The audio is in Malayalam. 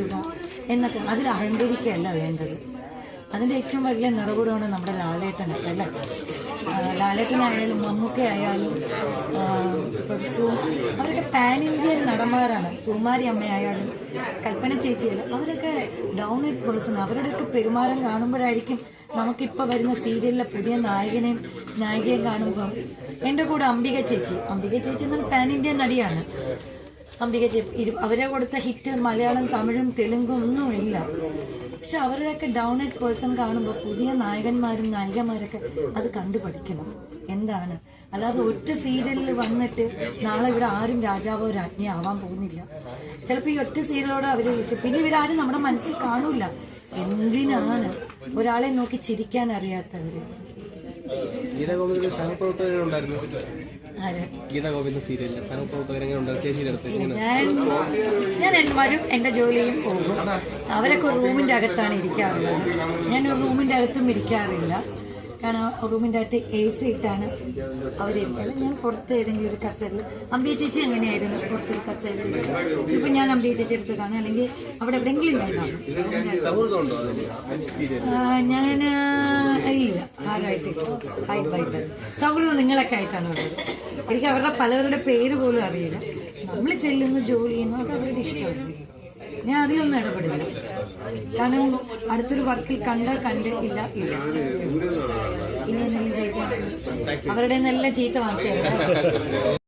പറ്റുക എന്നൊക്കെ അതിൽ അഹങ്കരിക്കുകയല്ല വേണ്ടത്. അതിന്റെ ഏറ്റവും വലിയ നിറകുടമാണ് നമ്മുടെ ലാലേട്ടനൊക്കെ അല്ലേ? ലാലേട്ടനായാലും മമ്മൂക്കയായാലും ഇപ്പം സൂ അവരൊക്കെ പാൻ ഇന്ത്യൻ നടന്മാരാണ്. സുമാരി അമ്മയായാലും കൽപ്പന ചേച്ചിയായാലും അവരൊക്കെ ഡൗൺ ഇറ്റ് പേഴ്സൺ അവരുടെയൊക്കെ പെരുമാറ്റം കാണുമ്പോഴായിരിക്കും നമുക്കിപ്പോൾ വരുന്ന സീരിയലിലെ പുതിയ നായകനെയും നായികയും കാണുമ്പം എന്റെ കൂടെ അംബിക ചേച്ചി. അംബിക ചേച്ചി എന്നാൽ പാൻ ഇന്ത്യൻ നടിയാണ്. അംബിക അവരെ കൊടുത്ത ഹിറ്റ് മലയാളം തമിഴും തെലുങ്കും ഒന്നും ഇല്ല. പക്ഷെ അവരുടെയൊക്കെ ഡൗൺ എഡ് പേഴ്സൺ കാണുമ്പോൾ പുതിയ നായകന്മാരും നായികമാരൊക്കെ അത് കണ്ടുപഠിക്കണം എന്താണ്? അല്ലാതെ ഒറ്റ സീരിയലിൽ വന്നിട്ട് നാളെ ഇവിടെ ആരും രാജാവോ രാജ്ഞിയോ ആവാൻ പോകുന്നില്ല. ചിലപ്പോൾ ഈ ഒറ്റ സീരിയലോട് അവർ പിന്നെ ഇവരാരും നമ്മുടെ മനസ്സിൽ കാണൂല. എന്തിനാണ്? ഒരാളെ നോക്കി ചിരിക്കാൻ അറിയാത്തവര്. ഗീതാ ഗോവിന്ദന് സഹപ്രവർത്തകരുണ്ടായിരുന്നു. ആര്? ഗീതാ ഗോവിന്ദ സീരിയലിൽ സഹപ്രവർത്തകരെങ്ങനെ ഉണ്ടായിരുന്നു ചേച്ചിയുടെ അടുത്ത് ഞാൻ ഞാൻ വരും എന്റെ ജോലിയും പോകും. അവരൊക്കെ റൂമിന്റെ അകത്താണ് ഇരിക്കാറുള്ളത്. ഞാൻ ഒരു റൂമിന്റെ അകത്തും ഇരിക്കാറില്ല. കാരണം റൂമിന്റെ അകത്ത് എ സി ഇട്ടാണ് അവരിരിക്കുന്നത് ഞാൻ പുറത്ത് ഏതെങ്കിലും ഒരു കസേരയിൽ അമ്പിയ ചേച്ചി എങ്ങനെയായിരുന്നു പുറത്തൊരു കസേരയിൽ ഇപ്പം ഞാൻ അമ്പിയ ചേച്ചി എടുത്ത് കാണും അല്ലെങ്കിൽ അവിടെ എവിടെയെങ്കിലും കാണും. ഞാൻ ഇല്ല. ആരായിട്ട്? സൗഹൃദം നിങ്ങളൊക്കെ ആയിട്ടാണ് ഉള്ളത്. എനിക്ക് അവരുടെ പലവരുടെ പേര് പോലും അറിയില്ല. നമ്മൾ ചെല്ലുന്നു ജോലി ചെയ്യുന്നു അത് അവരുടെ ഇഷ്ടമാണ്. ഞാൻ അതിലൊന്നും ഇടപെടില്ല. കാരണം അടുത്തൊരു വർക്കിൽ കണ്ട കണ്ട് ഇല്ല ഇല്ല. ഇനി എന്തെങ്കിലും ചെയ്യിക്കാൻ അവരുടെ നിന്നെല്ലാം ചീത്ത വാങ്ങിച്ചു